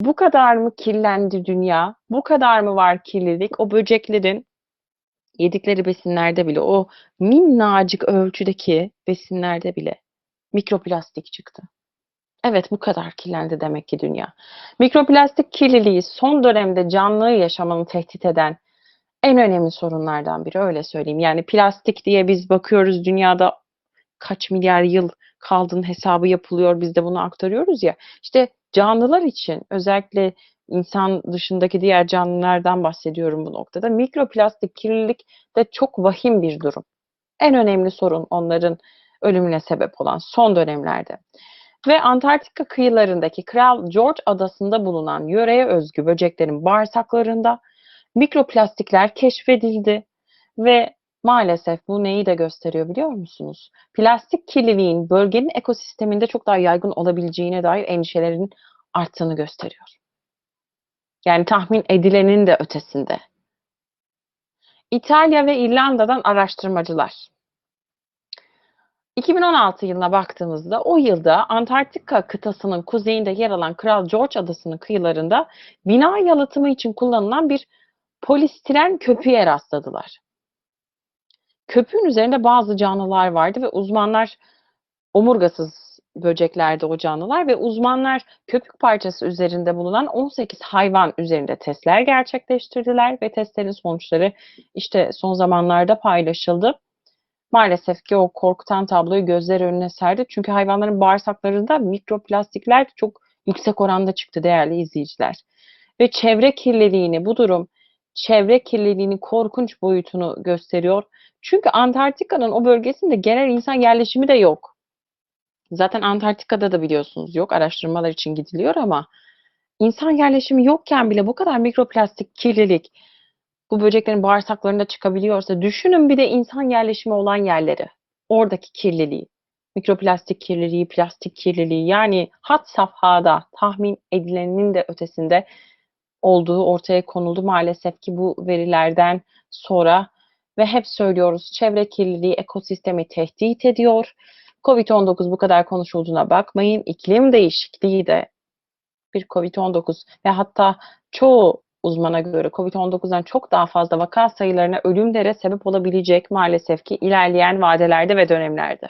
Bu kadar mı kirlendi dünya? Bu kadar mı var kirlilik? O böceklerin yedikleri besinlerde bile, o minnacık ölçüdeki besinlerde bile mikroplastik çıktı. Evet, bu kadar kirlendi demek ki dünya. Mikroplastik kirliliği son dönemde canlı yaşamını tehdit eden en önemli sorunlardan biri öyle söyleyeyim. Yani plastik diye biz bakıyoruz dünyada kaç milyar yıl kaldığının hesabı yapılıyor. Biz de bunu aktarıyoruz ya. İşte canlılar için özellikle insan dışındaki diğer canlılardan bahsediyorum bu noktada. Mikroplastik kirlilik de çok vahim bir durum. En önemli sorun onların ölümüne sebep olan son dönemlerde. Ve Antarktika kıyılarındaki Kral George adasında bulunan yöreye özgü böceklerin bağırsaklarında mikroplastikler keşfedildi ve maalesef bu neyi de gösteriyor biliyor musunuz? Plastik kirliliğin bölgenin ekosisteminde çok daha yaygın olabileceğine dair endişelerin arttığını gösteriyor. Yani tahmin edilenin de ötesinde. İtalya ve İrlanda'dan araştırmacılar 2016 yılına baktığımızda o yılda Antarktika kıtasının kuzeyinde yer alan Kral George adasının kıyılarında bina yalıtımı için kullanılan bir polistiren köpüğe rastladılar. Köpüğün üzerinde bazı canlılar vardı ve uzmanlar omurgasız böceklerde o canlılar ve uzmanlar köpük parçası üzerinde bulunan 18 hayvan üzerinde testler gerçekleştirdiler ve testlerin sonuçları işte son zamanlarda paylaşıldı. Maalesef ki o korkutan tabloyu gözler önüne serdi. Çünkü hayvanların bağırsaklarında mikroplastikler çok yüksek oranda çıktı değerli izleyiciler. Ve çevre kirliliğini bu durum çevre kirliliğinin korkunç boyutunu gösteriyor. Çünkü Antarktika'nın o bölgesinde genel insan yerleşimi de yok. Zaten Antarktika'da da biliyorsunuz yok. Araştırmalar için gidiliyor ama insan yerleşimi yokken bile bu kadar mikroplastik kirlilik bu böceklerin bağırsaklarında çıkabiliyorsa düşünün bir de insan yerleşimi olan yerleri. Oradaki kirliliği. Mikroplastik kirliliği, plastik kirliliği yani hat safhada tahmin edilenin de ötesinde olduğu ortaya konuldu maalesef ki bu verilerden sonra ve hep söylüyoruz çevre kirliliği ekosistemi tehdit ediyor. Covid-19 bu kadar konuşulduğuna bakmayın. İklim değişikliği de bir Covid-19 ve hatta çoğu uzmana göre Covid-19'dan çok daha fazla vaka sayılarına ölümlere sebep olabilecek maalesef ki ilerleyen vadelerde ve dönemlerde.